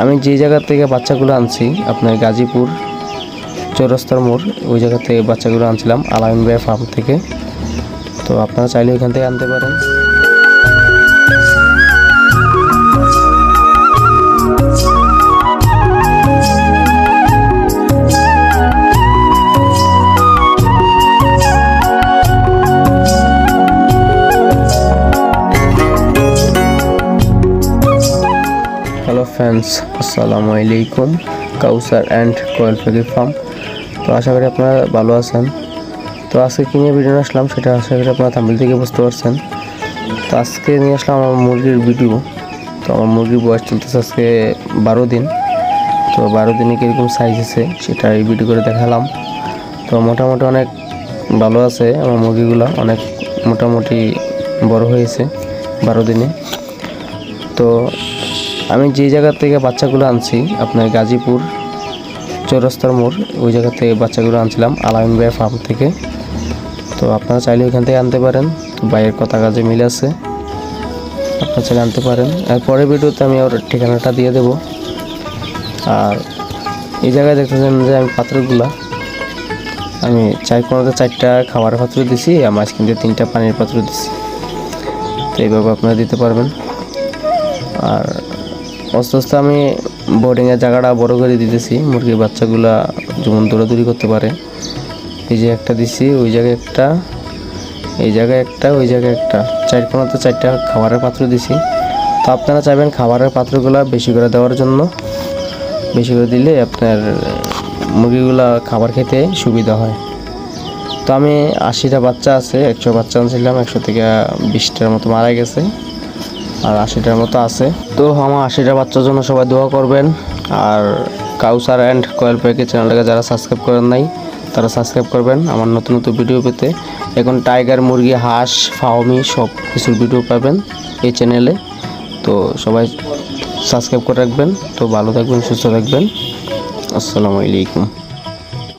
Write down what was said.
আমি যে জায়গা থেকে বাচ্চাগুলো আনছি, আপনার গাজীপুর চৌরাস্তার মোড়, ওই জায়গা থেকে বাচ্চাগুলো আনছিলাম, আলামিন ভাই ফার্ম থেকে। তো আপনারা চাইলে ওইখান থেকে আনতে পারেন। ফ্রেন্ডস আসসালামু আলাইকুম কাউসার অ্যান্ড কোয়েল পাখি ফার্ম তো আশা করি আপনারা ভালো আছেন। তো আজকে কী নিয়ে ভিডিও আসলাম সেটা আশা করি আপনারা থাম্বিল থেকে বুঝতে পারছেন। তো আজকে নিয়ে আসলাম আমার মুরগির ভিডিও তো আমার মুরগির বয়স চলতেছে আজকে বারো দিন। তো বারো দিনে কীরকম সাইজ আছে সেটা এই ভিডিও করে দেখালাম। তো মোটামুটি অনেক ভালো আছে আমার মুরগিগুলো, অনেক মোটামুটি বড় হয়েছে বারো দিনে। তো আমি যে জায়গা থেকে বাচ্চাগুলো আনছি, আপনার গাজীপুর চৌরাস্তার মোড়, ওই জায়গা থেকে বাচ্চাগুলো আনছিলাম, আলামিন ভাইয়ের ফার্ম থেকে। তো আপনারা চাইলে ওইখান থেকে আনতে পারেন, তো ভাইয়ের কথা কাজে মিল আছে। আপনারা চাইলে আনতে পারেন। আর পরের ভিডিওতে আমি ওর ঠিকানাটা দিয়ে দেব। আর এই জায়গায় দেখতেছেন যে আমি পাত্রগুলা। আমি চার কোনোতে চারটা খাবারের পাত্র দিছি, আর মাঝখান তিনটা পানির পাত্র দিছি। তো এইভাবে আপনারা দিতে পারবেন। আর আস্তে আস্তে আমি বোর্ডিংয়ের জায়গাটা বড় করে দিতেছি। মুরগির বাচ্চাগুলা যেমন দৌড়াদৌড়ি করতে পারে। এই যে একটা দিছি, ওই জায়গায় একটা, এই জায়গায় একটা, ওই জায়গায় একটা। চার কোনাতে চারটা খাবারের পাত্র দিছি। তো আপনারা চাইবেন খাবারের পাত্রগুলো বেশি করে দেওয়ার জন্য। বেশি করে দিলে আপনার মুরগিগুলা খাবার খেতে সুবিধা হয়। তো আমি আশিটা বাচ্চা আছে, একশো বাচ্চা আনছিলাম, একশো থেকে বিশটার মতো মারা গেছে। আর আশিটার মতো আছে। তো আমার আশিটা বাচ্চার জন্য সবাই দোয়া করবেন। আর কাউসার অ্যান্ড কয়েল প্যাকে চ্যানেলটাকে যারা সাবস্ক্রাইব করেন নাই, তারা সাবস্ক্রাইব করবেন আমার নতুন নতুন ভিডিও পেতে। এখন টাইগার, মুরগি, হাঁস, ফাওমি সব কিছুর ভিডিও পাবেন এই চ্যানেলে। তো সবাই সাবস্ক্রাইব করে রাখবেন। তো ভালো থাকবেন, সুস্থ থাকবেন। আসসালামু আলাইকুম।